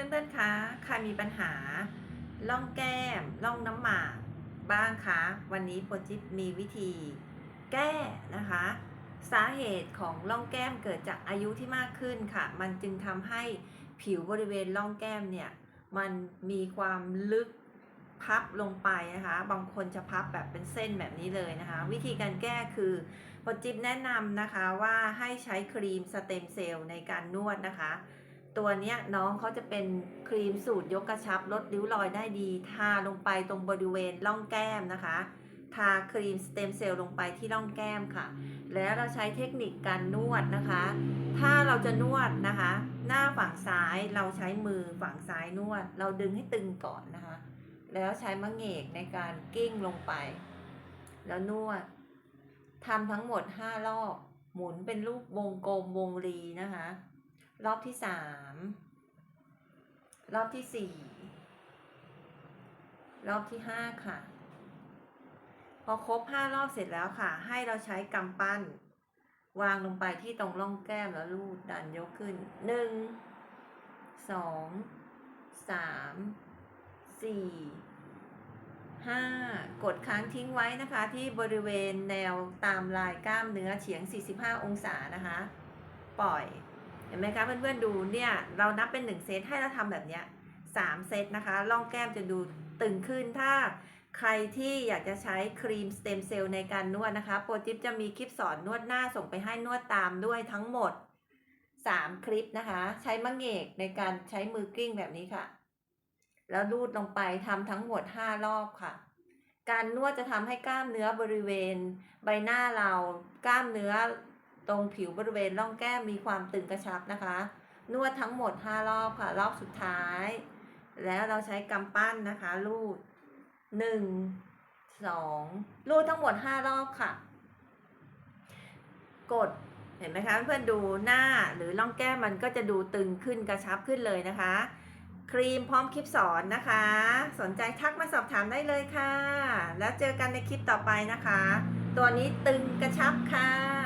เพื่อนๆ คะใครมีปัญหาล่องแก้มล่องน้ำหมากบ้างคะ วันนี้โปรจิปมีวิธีแก้นะคะ สาเหตุของล่องแก้มเกิดจากอายุที่มากขึ้นค่ะ มันจึงทำให้ผิวบริเวณล่องแก้มเนี่ย มันมีความลึกพับลงไปนะคะ บางคนจะพับแบบเป็นเส้นแบบนี้เลยนะคะ วิธีการแก้คือโปรจิปแนะนำนะคะว่าให้ใช้ครีมสเต็มเซลล์ในการนวดนะคะ ตัวเนี้ยน้องเขาจะเป็นครีมสูตรยกกระชับลดริ้วรอยได้ดี ทาลงไปตรงบริเวณร่องแก้มนะคะ ทาครีมสเต็มเซลล์ลงไปที่ร่องแก้มค่ะ แล้วเราใช้เทคนิคการนวดนะคะ ถ้าเราจะนวดนะคะ หน้าฝั่งซ้ายเราใช้มือฝั่งซ้ายนวด เราดึงให้ตึงก่อนนะคะ แล้วใช้มะเงกในการกิ้งลงไป แล้วนวดทำทั้งหมด 5 รอบ หมุนเป็นรูปวงกลมวงรีนะคะ รอบที่สามรอบที่สี่รอบที่ห้าค่ะ พอครบห้ารอบเสร็จแล้วค่ะ ให้เราใช้กำปั้น วางลงไปที่ตรงร่องแก้มแล้วลูดดันยกขึ้นหนึ่งสองสามสี่ห้ากดค้างทิ้งไว้นะคะที่บริเวณแนวตามลายกล้ามเนื้อเฉียง 45 องศานะคะ ปล่อย เห็นไหมคะเพื่อนๆดูเนี่ยเรานับเป็นหนึ่งเซตให้เราทำแบบเนี้ยสามเซตนะคะร่องแก้มจะดูตึงขึ้นถ้าใครที่อยากจะใช้ครีมสเต็มเซลล์ในการนวดนะคะโปรจิปจะมีคลิปสอนนวดหน้าส่งไปให้นวดตามด้วยทั้งหมด 3 คลิปนะคะ ใช้มะเหงกในการใช้มือกลิ้งแบบนี้ค่ะ แล้วลูดลงไปทำทั้งหมด 5 รอบค่ะ การนวดจะทำให้กล้ามเนื้อบริเวณ ใบหน้าเรากล้ามเนื้อ ตรงผิวบริเวณร่องแก้มมีความตึงกระชับนะคะ นวดทั้งหมด 5 รอบค่ะ รอบสุดท้าย แล้วเราใช้กำปั้นนะคะลูด 1 2 ลูดทั้งหมด 5 รอบค่ะ กดเห็นไหมคะเพื่อนดูหน้าหรือร่องแก้มมันก็จะดูตึงขึ้นกระชับขึ้นเลยนะคะ ครีมพร้อมคลิปสอนนะคะ สนใจทักมาสอบถามได้เลยค่ะ แล้วเจอกันในคลิปต่อไปนะคะ ตัวนี้ตึงกระชับค่ะ